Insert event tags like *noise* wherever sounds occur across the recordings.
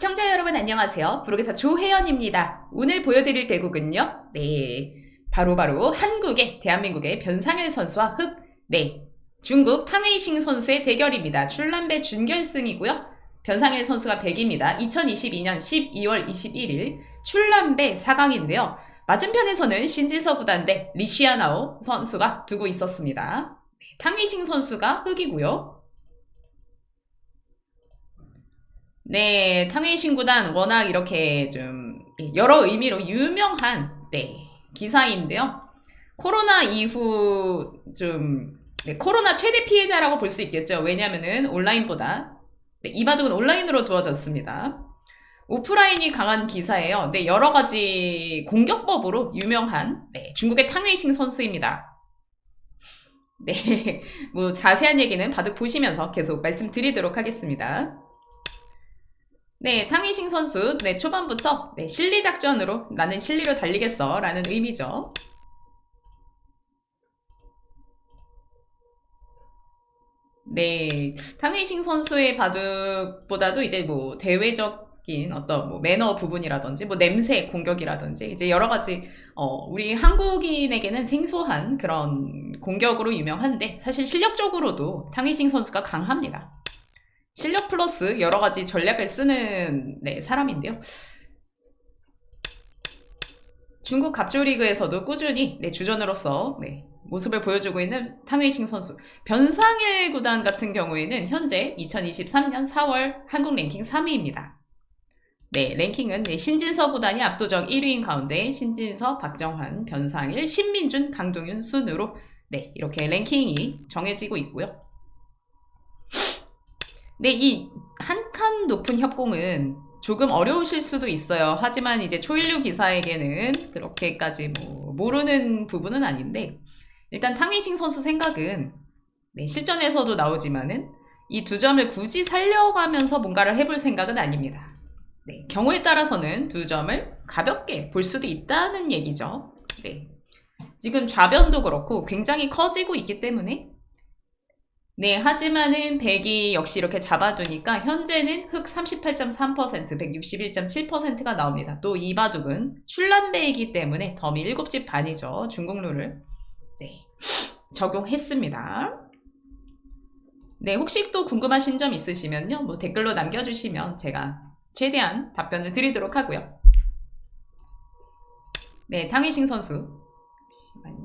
시청자 여러분 안녕하세요. 브로게사 조혜연입니다. 오늘 보여드릴 대국은요. 네. 바로바로 한국의 대한민국의 변상일 선수와 흑, 네. 중국 탕웨이싱 선수의 대결입니다. 출란배 준결승이고요. 변상일 선수가 100입니다. 2022년 12월 21일 출란배 4강인데요. 맞은편에서는 신지서 구단대 리시아나오 선수가 두고 있었습니다. 네, 탕웨이싱 선수가 흑이고요. 네, 탕웨이신 구단 워낙 이렇게 좀 여러 의미로 유명한 네, 기사인데요. 코로나 이후 좀 네, 코로나 최대 피해자라고 볼 수 있겠죠. 왜냐면은 온라인보다 네, 이 바둑은 온라인으로 두어졌습니다. 오프라인이 강한 기사예요. 네, 여러 가지 공격법으로 유명한 네, 중국의 탕웨이싱 선수입니다. 네, *laughs* 뭐 자세한 얘기는 바둑 보시면서 계속 말씀드리도록 하겠습니다. 네, 탕위싱 선수, 네, 초반부터, 네, 실리 작전으로, 나는 실리로 달리겠어, 라는 의미죠. 네, 탕위싱 선수의 바둑보다도 이제 뭐, 대외적인 어떤 뭐, 매너 부분이라든지, 뭐, 냄새 공격이라든지, 이제 여러 가지, 어, 우리 한국인에게는 생소한 그런 공격으로 유명한데, 사실 실력적으로도 탕위싱 선수가 강합니다. 실력 플러스 여러 가지 전략을 쓰는 네, 사람인데요. 중국 갑조리그에서도 꾸준히 네, 주전으로서 네, 모습을 보여주고 있는 탕웨이싱 선수. 변상일 구단 같은 경우에는 현재 2023년 4월 한국 랭킹 3위입니다. 네, 랭킹은 네, 신진서 구단이 압도적 1위인 가운데 신진서, 박정환, 변상일, 신민준, 강동윤 순으로 네, 이렇게 랭킹이 정해지고 있고요. 네, 이한 칸 높은 협공은 조금 어려우실 수도 있어요. 하지만 이제 초일류 기사에게는 그렇게까지 뭐 모르는 부분은 아닌데 일단 탕위싱 선수 생각은 네, 실전에서도 나오지만은 이 두 점을 굳이 살려가면서 뭔가를 해볼 생각은 아닙니다. 네, 경우에 따라서는 두 점을 가볍게 볼 수도 있다는 얘기죠. 네. 지금 좌변도 그렇고 굉장히 커지고 있기 때문에 네, 하지만은 100이 역시 이렇게 잡아두니까 현재는 흑 38.3%, 161.7%가 나옵니다. 또 이 바둑은 출란배이기 때문에 덤이 7집 반이죠. 중국 룰을 네, 적용했습니다. 네, 혹시 또 궁금하신 점 있으시면요. 뭐 댓글로 남겨주시면 제가 최대한 답변을 드리도록 하고요. 네, 탕희싱 선수. 잠시만요.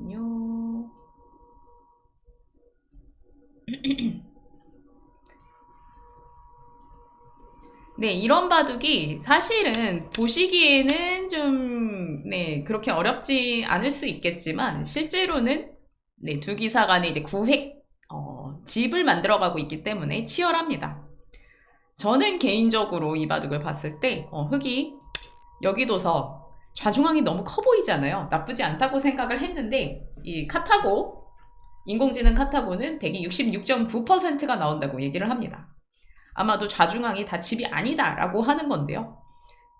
*clears throat* 네, 이런 바둑이 사실은 보시기에는 좀, 네, 그렇게 어렵지 않을 수 있겠지만, 실제로는, 네, 두 기사 간에 이제 구획, 어, 집을 만들어가고 있기 때문에 치열합니다. 저는 개인적으로 이 바둑을 봤을 때, 어, 흑이 여기도서 좌중앙이 너무 커 보이잖아요. 나쁘지 않다고 생각을 했는데, 이 카타고, 인공지능 카타고는 166.9%가 나온다고 얘기를 합니다. 아마도 좌중앙이 다 집이 아니다라고 하는 건데요.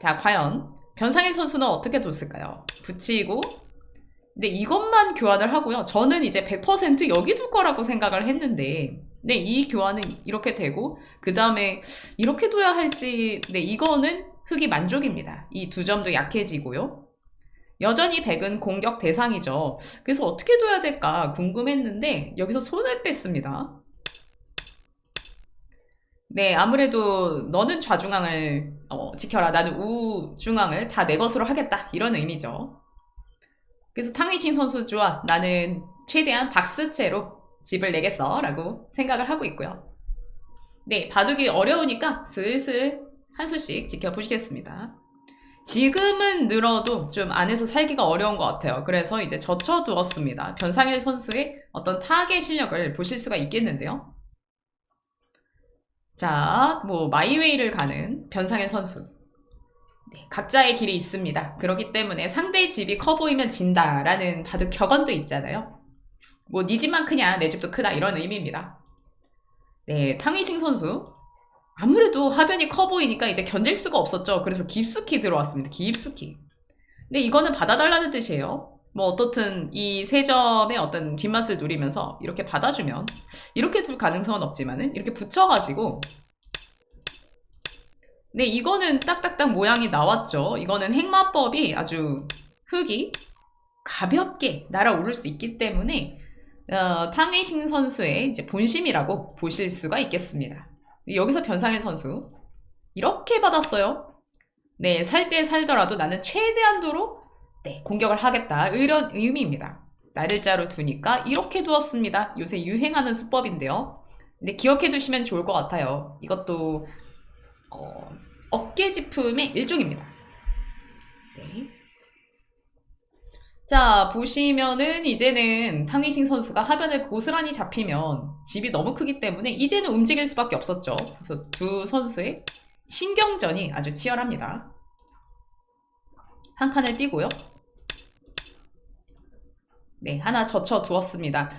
자, 과연 변상일 선수는 어떻게 뒀을까요? 붙이고 근데 이것만 교환을 하고요. 저는 이제 100% 여기 둘 거라고 생각을 했는데 네, 이 교환은 이렇게 되고 그 다음에 이렇게 둬야 할지 네, 이거는 흑이 만족입니다. 이 두 점도 약해지고요. 여전히 백은 공격 대상이죠. 그래서 어떻게 둬야 될까 궁금했는데 여기서 손을 뺐습니다. 네, 아무래도 너는 좌중앙을 어, 지켜라. 나는 우중앙을 다 내 것으로 하겠다. 이런 의미죠. 그래서 탕위신 선수 좋아. 나는 최대한 박스채로 집을 내겠어. 라고 생각을 하고 있고요. 네, 바둑이 어려우니까 슬슬 한 수씩 지켜보시겠습니다. 지금은 늘어도 좀 안에서 살기가 어려운 것 같아요. 그래서 이제 젖혀두었습니다. 변상일 선수의 어떤 타겟 실력을 보실 수가 있겠는데요. 자, 뭐 마이웨이를 가는 변상일 선수. 네, 각자의 길이 있습니다. 그렇기 때문에 상대의 집이 커 보이면 진다라는 바둑 격언도 있잖아요. 뭐 네 집만 크냐 내 집도 크다 이런 의미입니다. 네, 탕위싱 선수 아무래도 하변이 커 보이니까 이제 견딜 수가 없었죠. 그래서 깊숙이 들어왔습니다. 깊숙이. 근데 이거는 받아달라는 뜻이에요. 뭐 어떻든 이 세 점의 어떤 뒷맛을 노리면서 이렇게 받아주면 이렇게 둘 가능성은 없지만은 이렇게 붙여가지고 네, 이거는 딱딱딱 모양이 나왔죠. 이거는 행마법이 아주 흙이 가볍게 날아오를 수 있기 때문에 어, 탕웨이싱 선수의 이제 본심이라고 보실 수가 있겠습니다. 여기서 변상일 선수 이렇게 받았어요. 네, 살 때 살더라도 나는 최대한도로 네, 공격을 하겠다. 이런 의미입니다. 날일자로 두니까 이렇게 두었습니다. 요새 유행하는 수법인데요. 근데 기억해 두시면 좋을 것 같아요. 이것도 어, 어깨 지품의 일종입니다. 네. 자, 보시면은 이제는 탕위싱 선수가 하변을 고스란히 잡히면 집이 너무 크기 때문에 이제는 움직일 수밖에 없었죠. 그래서 두 선수의 신경전이 아주 치열합니다. 한 칸을 띄고요. 네, 하나 젖혀 두었습니다.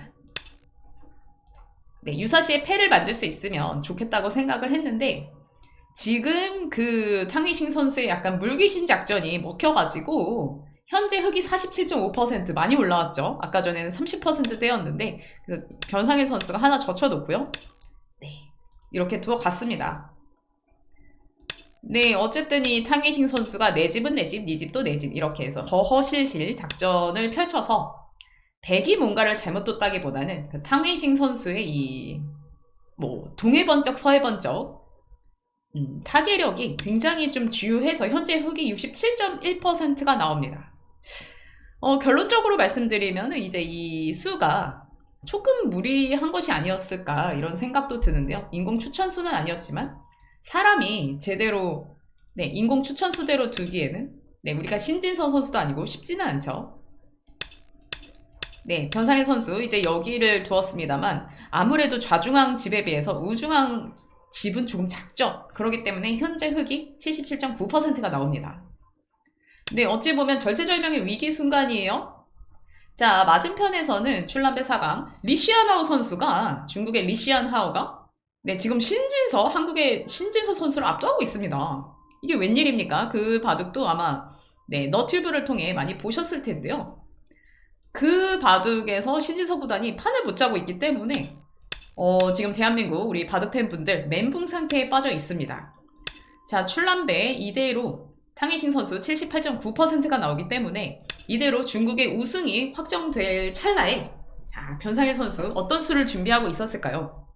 네, 유사시에 패를 만들 수 있으면 좋겠다고 생각을 했는데 지금 그 탕위싱 선수의 약간 물귀신 작전이 먹혀가지고 현재 흑이 47.5% 많이 올라왔죠. 아까 전에는 30%대였는데 그래서 변상일 선수가 하나 젖혀놓고요. 네, 이렇게 두어 갔습니다. 네, 어쨌든 이 탕위싱 선수가 내 집은 내 집, 네 집도 내 집 이렇게 해서 허허실실 작전을 펼쳐서 백이 뭔가를 잘못 뒀다기보다는 그 탕웨이싱 선수의 이 뭐 동해번쩍 서해번쩍 음, 타계력이 굉장히 좀 주요해서 현재 흑이 67.1%가 나옵니다. 어, 결론적으로 말씀드리면 이제 이 수가 조금 무리한 것이 아니었을까 이런 생각도 드는데요. 인공 추천수는 아니었지만 사람이 제대로 네, 인공 추천수대로 두기에는 네, 우리가 신진선 선수도 아니고 쉽지는 않죠. 네, 변상일 선수 이제 여기를 두었습니다만 아무래도 좌중앙 집에 비해서 우중앙 집은 조금 작죠. 그렇기 때문에 현재 흑이 77.9%가 나옵니다. 네, 어찌 보면 절체절명의 위기 순간이에요. 자, 맞은편에서는 출란배 4강 리시안하우 선수가 중국의 리시안하우가 네, 지금 신진서 한국의 신진서 선수를 압도하고 있습니다. 이게 웬일입니까? 그 바둑도 아마 네, 너튜브를 통해 많이 보셨을 텐데요. 그 바둑에서 신진서 구단이 판을 못 짜고 있기 때문에 어, 지금 대한민국 우리 바둑 팬분들 멘붕 상태에 빠져 있습니다. 자, 출란배 이대로 탕희신 선수 78.9%가 나오기 때문에 이대로 중국의 우승이 확정될 찰나에 자, 변상일 선수 어떤 수를 준비하고 있었을까요?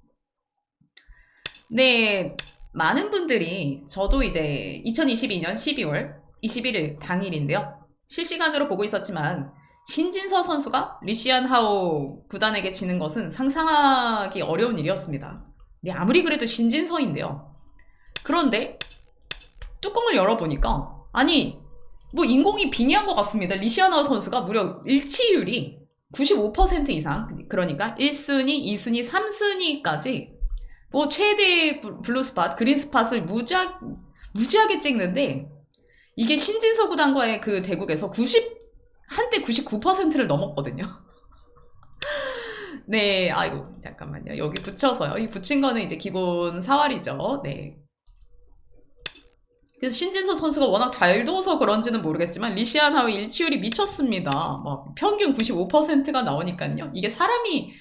네, 많은 분들이 저도 이제 2022년 12월 21일 당일인데요. 실시간으로 보고 있었지만 신진서 선수가 리시안 하오 구단에게 지는 것은 상상하기 어려운 일이었습니다. 네, 아무리 그래도 신진서인데요. 그런데 뚜껑을 열어보니까 아니 뭐 인공이 빙의한 것 같습니다. 하오 선수가 무려 일치율이 95% 이상 그러니까 1순위, 2순위, 3순위까지 뭐 최대 블루 스팟, 그린 스팟을 무지하, 무지하게 찍는데 이게 신진서 구단과의 그 대국에서 90 한때 99%를 넘었거든요. *laughs* 네, 아이고, 잠깐만요. 여기 붙여서요. 이 붙인 거는 이제 기본 사활이죠. 네. 그래서 신진서 선수가 워낙 잘 둬서 그런지는 모르겠지만 리시안 하우 일치율이 미쳤습니다. 막 평균 95%가 나오니까요. 이게 사람이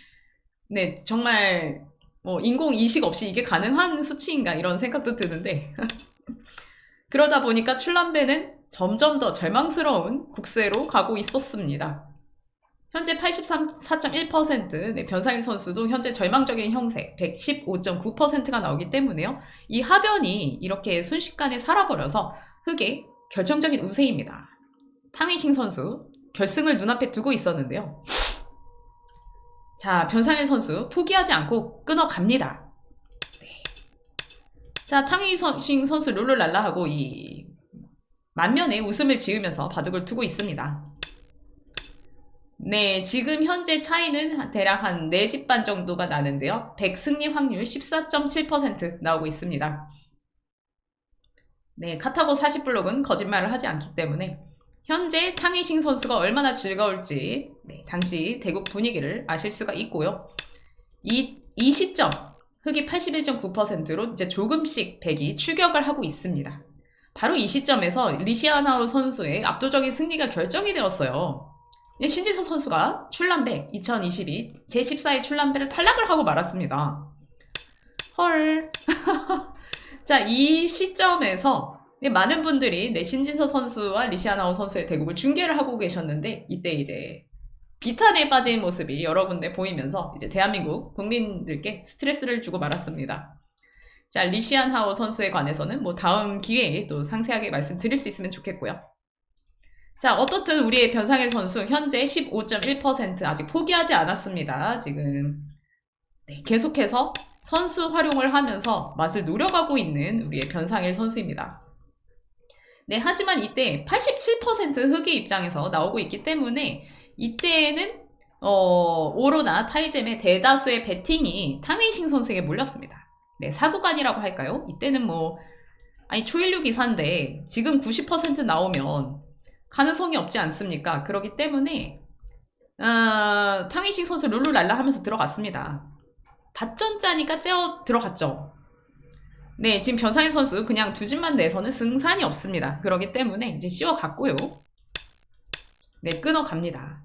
네 정말 뭐 인공 이식 없이 이게 가능한 수치인가 이런 생각도 드는데 *laughs* 그러다 보니까 출란배는 점점 더 절망스러운 국세로 가고 있었습니다. 현재 84.1%, 네, 변상일 선수도 현재 절망적인 형세 115.9%가 나오기 때문에요. 이 하변이 이렇게 순식간에 살아버려서 흑의 결정적인 우세입니다. 탕위싱 선수 결승을 눈앞에 두고 있었는데요. 자, 변상일 선수 포기하지 않고 끊어갑니다. 네. 자, 탕위싱 선수 룰루랄라 하고 이 만면에 웃음을 지으면서 바둑을 두고 있습니다. 네, 지금 현재 차이는 대략 한 4집 반 정도가 나는데요. 100 승리 확률 14.7% 나오고 있습니다. 네, 카타고 40블록은 거짓말을 하지 않기 때문에 현재 탕이싱 선수가 얼마나 즐거울지 네, 당시 대국 분위기를 아실 수가 있고요. 이, 이 시점 흑이 81.9%로 이제 조금씩 백이 추격을 하고 있습니다. 바로 이 시점에서 리시아나우 선수의 압도적인 승리가 결정이 되었어요. 신지서 선수가 출란배 2022 제14회 출란배를 탈락을 하고 말았습니다. 헐. *laughs* 자, 이 시점에서 네, 많은 분들이 네, 신진서 선수와 리시아나오 선수의 대국을 중계를 하고 계셨는데 이때 이제 비탄에 빠진 모습이 여러 군데 보이면서 이제 대한민국 국민들께 스트레스를 주고 말았습니다. 자, 리시안 하오 선수에 관해서는 뭐 다음 기회에 또 상세하게 말씀드릴 수 있으면 좋겠고요. 자, 어떻든 우리의 변상일 선수 현재 15.1% 아직 포기하지 않았습니다. 지금 네, 계속해서 선수 활용을 하면서 맛을 노려가고 있는 우리의 변상일 선수입니다. 네, 하지만 이때 87% 흑의 입장에서 나오고 있기 때문에 이때에는 어, 오로나 타이잼의 대다수의 배팅이 탕웨이싱 선수에게 몰렸습니다. 네, 사구간이라고 할까요? 이때는 뭐 아니 초일류 기사인데 지금 90% 나오면 가능성이 없지 않습니까? 그렇기 때문에 어, 탕위식 선수 룰루랄라 하면서 들어갔습니다. 받전짜니까 째어 들어갔죠. 네, 지금 변상일 선수 그냥 두 집만 내서는 승산이 없습니다. 그렇기 때문에 이제 씌워갔고요. 네, 끊어갑니다.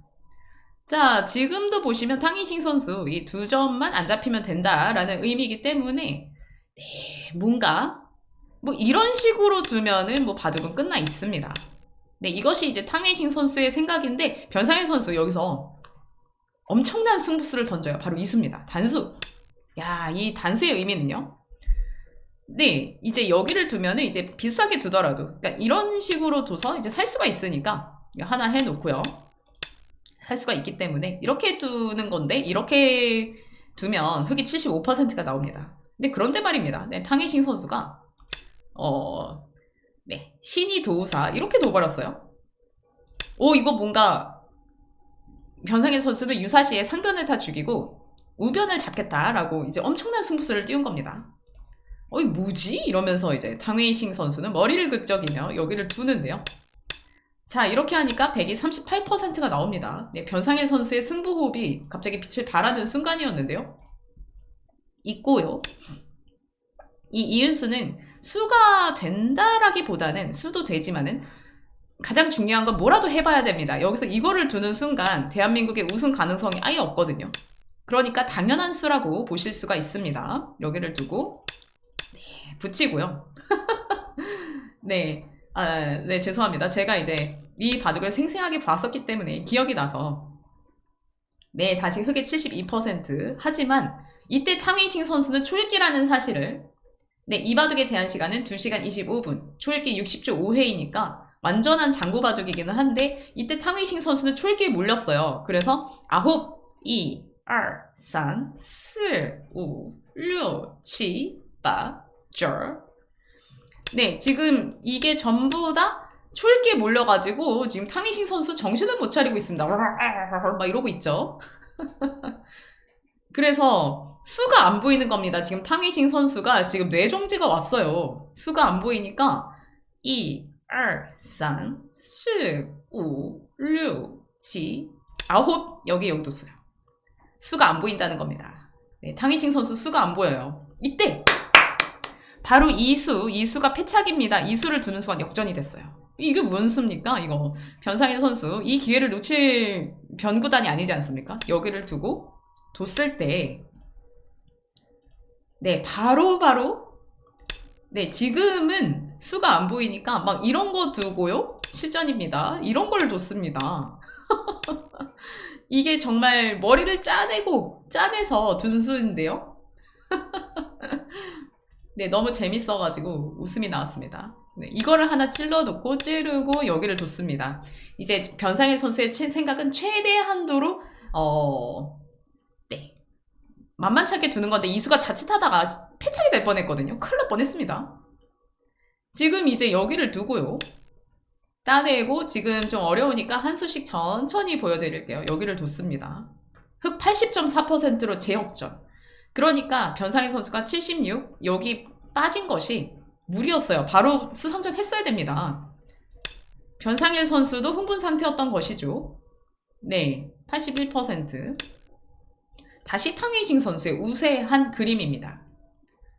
자, 지금도 보시면 탕이싱 선수 이 두 점만 안 잡히면 된다라는 의미이기 때문에 네, 뭔가 뭐 이런 식으로 두면은 뭐 바둑은 끝나 있습니다. 네, 이것이 이제 탕웨이싱 선수의 생각인데 변상일 선수 여기서 엄청난 승부수를 던져요. 바로 이 수입니다. 단수. 야, 이 단수의 의미는요. 네, 이제 여기를 두면은 이제 비싸게 두더라도, 그러니까 이런 식으로 둬서 이제 살 수가 있으니까 하나 해놓고요. 살 수가 있기 때문에 이렇게 두는 건데 이렇게 두면 흑이 75%가 나옵니다. 근데 그런데 말입니다. 네, 탕이싱 선수가 어, 네, 신이 도우사 이렇게 둬버렸어요. 오 이거 뭔가 변상현 선수는 유사시에 상변을 다 죽이고 우변을 잡겠다라고 이제 엄청난 승부수를 띄운 겁니다. 어이 뭐지? 이러면서 이제 탕웨이싱 선수는 머리를 긁적이며 여기를 두는데요. 자 이렇게 하니까 100이 38%가 나옵니다. 네, 변상일 선수의 승부 호흡이 갑자기 빛을 발하는 순간이었는데요. 있고요. 이 이은수는 수가 된다라기보다는 수도 되지만은 가장 중요한 건 뭐라도 해봐야 됩니다. 여기서 이거를 두는 순간 대한민국의 우승 가능성이 아예 없거든요. 그러니까 당연한 수라고 보실 수가 있습니다. 여기를 두고 네, 붙이고요. *laughs* 네, 아, 네 죄송합니다. 제가 이제 이 바둑을 생생하게 봤었기 때문에 기억이 나서 네 다시 흑의 72% 하지만 이때 탕웨이싱 선수는 초읽기라는 사실을 네, 이 바둑의 제한 시간은 2시간 25분, 초읽기 60초 5회이니까 완전한 장구 바둑이기는 한데 이때 탕웨이싱 선수는 초읽기에 몰렸어요. 그래서 아홉, 이, 절. 네, 지금 이게 전부 다 초읽기에 몰려가지고 지금 탕웨이싱 선수 정신을 못 차리고 있습니다. 막 이러고 있죠. *laughs* 그래서 수가 안 보이는 겁니다. 지금 탕위싱 선수가 지금 뇌정지가 왔어요. 수가 안 보이니까 2, 2, 3, 4, 5, 6, 7, 아홉 여기 여기 뒀어요. 수가 안 보인다는 겁니다. 네, 탕위싱 선수 수가 안 보여요. 이때 바로 이수, 이수가 패착입니다. 이수를 두는 순간 역전이 됐어요. 이게 뭔 수입니까? 이거 변상일 선수 이 기회를 놓칠 변구단이 아니지 않습니까? 여기를 두고 뒀을 때 네, 바로 바로 네, 지금은 수가 안 보이니까 막 이런 거 두고요. 실전입니다. 이런 걸 뒀습니다. *laughs* 이게 정말 머리를 짜내고 짜내서 둔 수인데요. *laughs* 네, 너무 재밌어가지고 웃음이 나왔습니다. 네, 이거를 하나 찔러놓고 찌르고 여기를 뒀습니다. 이제 변상일 선수의 생각은 최대 한도로 어, 만만찮게 두는 건데 이수가 자칫하다가 패착이 될 뻔했거든요. 큰일 날 뻔했습니다. 지금 이제 여기를 두고요. 따내고 지금 좀 어려우니까 한 수씩 천천히 보여드릴게요. 여기를 뒀습니다. 흑 80.4%로 재역전. 그러니까 변상희 선수가 76 여기 빠진 것이 무리였어요. 바로 수성전 했어야 됩니다. 변상일 선수도 흥분 상태였던 것이죠. 네, 81%. 다시 탕웨이싱 선수의 우세한 그림입니다.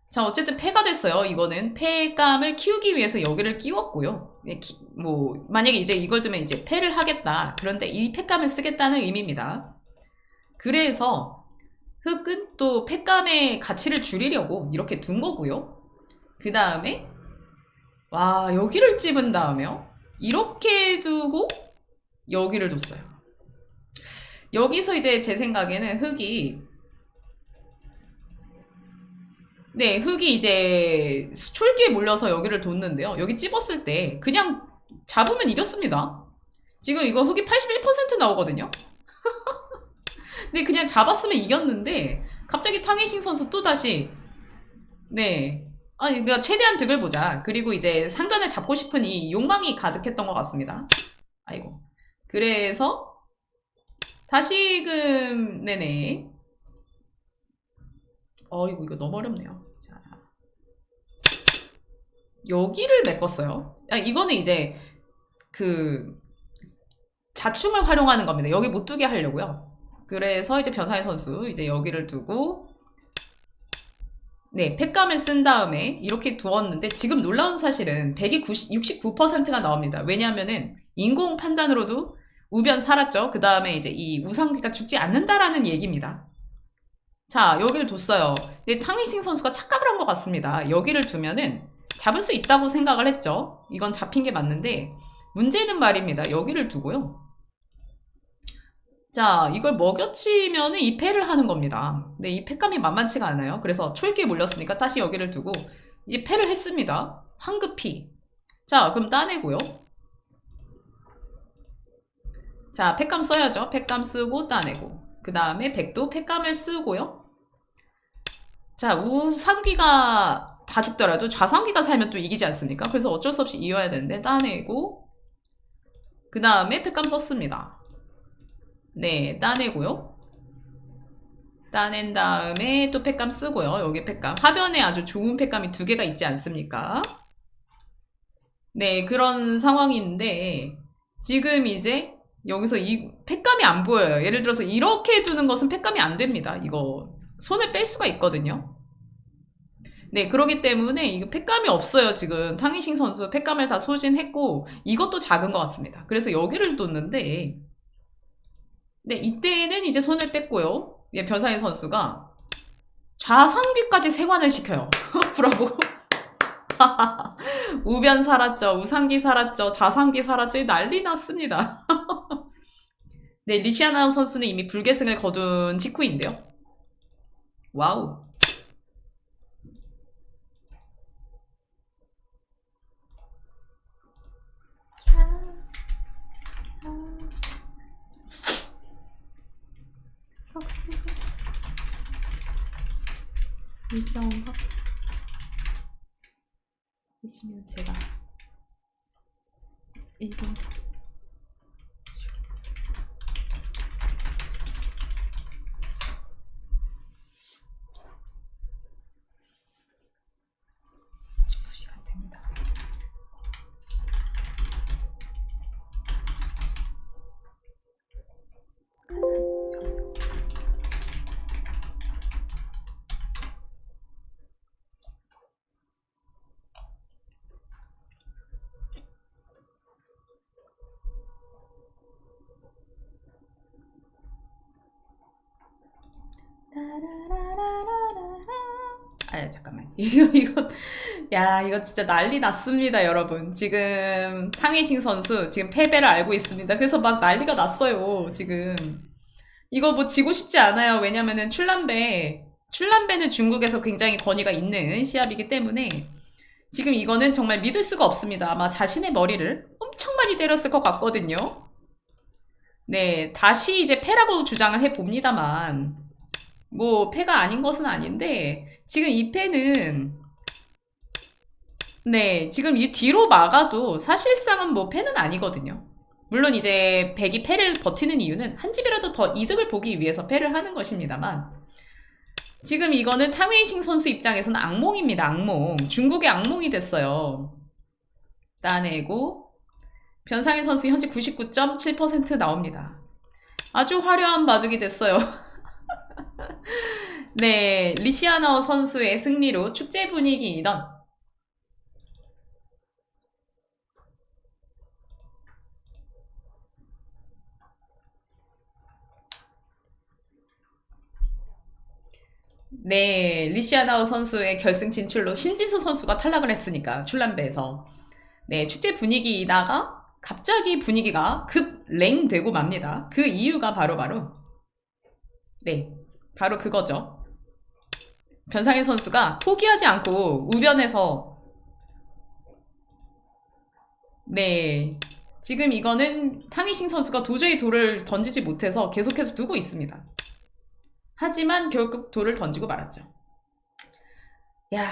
자, 어쨌든 패가 됐어요. 이거는 패감을 키우기 위해서 여기를 끼웠고요. 예, 뭐, 만약에 이제 이걸 두면 이제 패를 하겠다. 그런데 이 패감을 쓰겠다는 의미입니다. 그래서 흑은 또 패감의 가치를 줄이려고 이렇게 둔 거고요. 그 다음에 와 여기를 찝은 다음에요. 이렇게 두고 여기를 뒀어요. 여기서 이제 제 생각에는 흙이 네, 흙이 이제 촐기에 몰려서 여기를 뒀는데요. 여기 찝었을 때 그냥 잡으면 이겼습니다. 지금 이거 흙이 81% 나오거든요. *laughs* 근데 그냥 잡았으면 이겼는데 갑자기 탕이싱 선수 또 다시 네. 아니 그러니까 최대한 득을 보자. 그리고 이제 상변을 잡고 싶은 이 욕망이 가득했던 것 같습니다. 아이고. 그래서 다시금 네네. 어이구 이거 너무 어렵네요. 자 여기를 메꿨어요. 아, 이거는 이제 그 자충을 활용하는 겁니다. 여기 못 두게 하려고요. 그래서 이제 변상현 선수 이제 여기를 두고 네, 팩감을 쓴 다음에 이렇게 두었는데 지금 놀라운 사실은 100이 69%가 나옵니다. 왜냐하면은 인공 판단으로도 우변 살았죠. 그 다음에 이제 이 우상기가 죽지 않는다라는 얘기입니다. 자, 여기를 뒀어요. 근데 탕이싱 선수가 착각을 한 것 같습니다. 여기를 두면은 잡을 수 있다고 생각을 했죠. 이건 잡힌 게 맞는데 문제는 말입니다. 여기를 두고요. 자, 이걸 먹여치면은 이 패를 하는 겁니다. 근데 이 패감이 만만치가 않아요. 그래서 촐기에 몰렸으니까 다시 여기를 두고 이제 패를 했습니다. 황급히. 자, 그럼 따내고요. 자, 패감 써야죠. 패감 쓰고 따내고. 그 다음에 백도 패감을 쓰고요. 자, 우상귀가 다 죽더라도 좌상귀가 살면 또 이기지 않습니까? 그래서 어쩔 수 없이 이어야 되는데 따내고 그 다음에 패감 썼습니다. 네, 따내고요. 따낸 다음에 또 팩감 쓰고요. 여기 팩감. 하변에 아주 좋은 팩감이 두 개가 있지 않습니까? 네, 그런 상황인데 지금 이제 여기서 이 팩감이 안 보여요. 예를 들어서 이렇게 두는 것은 팩감이 안 됩니다. 이거 손을 뺄 수가 있거든요. 네, 그러기 때문에 이거 팩감이 없어요. 지금 탕이싱 선수 팩감을 다 소진했고 이것도 작은 것 같습니다. 그래서 여기를 뒀는데 네, 이때는 이제 손을 뺐고요. 예, 변상희 선수가 좌상비까지 생환을 시켜요. *laughs* 브라보. *laughs* 우변 살았죠. 우상기 살았죠. 좌상기 살았죠. 난리 났습니다. *laughs* 네, 리시아나 선수는 이미 불계승을 거둔 직후인데요. 와우. 일정가 보시면 제가 이거 아 잠깐만. *laughs* 이거 이거 야 이거 진짜 난리 났습니다 여러분. 지금 탕이싱 선수 지금 패배를 알고 있습니다. 그래서 막 난리가 났어요 지금. 이거 뭐 지고 싶지 않아요. 왜냐면은 출란배 출란배는 중국에서 굉장히 권위가 있는 시합이기 때문에 지금 이거는 정말 믿을 수가 없습니다. 아마 자신의 머리를 엄청 많이 때렸을 것 같거든요. 네 다시 이제 패라고 주장을 해봅니다만 뭐 패가 아닌 것은 아닌데 지금 이 패는 네 지금 이 뒤로 막아도 사실상은 뭐 패는 아니거든요. 물론 이제 백이 패를 버티는 이유는 한 집이라도 더 이득을 보기 위해서 패를 하는 것입니다만 지금 이거는 탕웨이싱 선수 입장에서는 악몽입니다. 악몽. 중국의 악몽이 됐어요. 짜내고 변상현 선수 현재 99.7% 나옵니다. 아주 화려한 바둑이 됐어요. *laughs* *laughs* 네, 리시아너 선수의 승리로 축제 분위기이던. 네, 리시아나우 선수의 결승 진출로 신진수 선수가 탈락을 했으니까 출란배에서. 네, 축제 분위기다가 갑자기 분위기가 급랭되고 맙니다. 그 이유가 바로 바로. 네, 바로 그거죠. 변상현 선수가 포기하지 않고 우변에서 네, 지금 이거는 탕이싱 선수가 도저히 돌을 던지지 못해서 계속해서 두고 있습니다. 하지만 결국 돌을 던지고 말았죠. 야,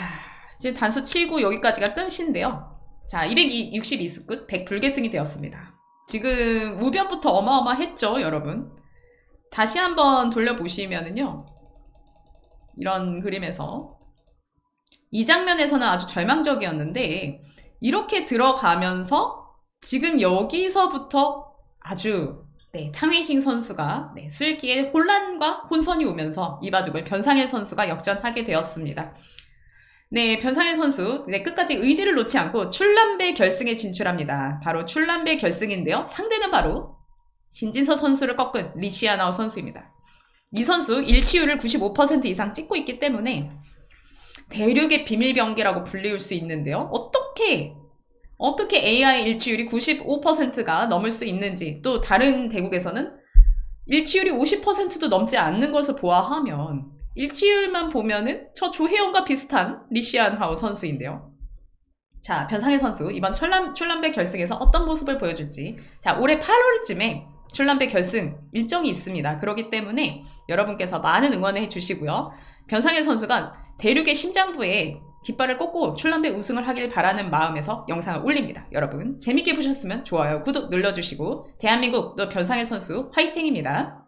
지금 단수 치고 여기까지가 끝인데요. 자, 262수 끝 100불계승이 되었습니다. 지금 우변부터 어마어마했죠, 여러분. 다시 한번 돌려보시면은요. 이런 그림에서 이 장면에서는 아주 절망적이었는데 이렇게 들어가면서 지금 여기서부터 아주 네, 탕웨이싱 선수가 네, 술기에 혼란과 혼선이 오면서 이 바둑을 변상일 선수가 역전하게 되었습니다. 네, 변상일 선수 네, 끝까지 의지를 놓지 않고 출란배 결승에 진출합니다. 바로 출란배 결승인데요. 상대는 바로 신진서 선수를 꺾은 리시아나우 선수입니다. 이 선수 일치율을 95% 이상 찍고 있기 때문에 대륙의 비밀 경기라고 불리울 수 있는데요. 어떻게 어떻게 AI 일치율이 95%가 넘을 수 있는지 또 다른 대국에서는 일치율이 50%도 넘지 않는 것을 보아하면 일치율만 보면은 저 조혜영과 비슷한 리시안 하우 선수인데요. 자, 변상희 선수 이번 출란, 출란배 결승에서 어떤 모습을 보여줄지 자, 올해 8월쯤에 출란배 결승 일정이 있습니다. 그렇기 때문에 여러분께서 많은 응원해 주시고요. 변상현 선수가 대륙의 심장부에 깃발을 꽂고 출란배 우승을 하길 바라는 마음에서 영상을 올립니다. 여러분 재밌게 보셨으면 좋아요, 구독 눌러주시고 대한민국 너 변상현 선수 화이팅입니다.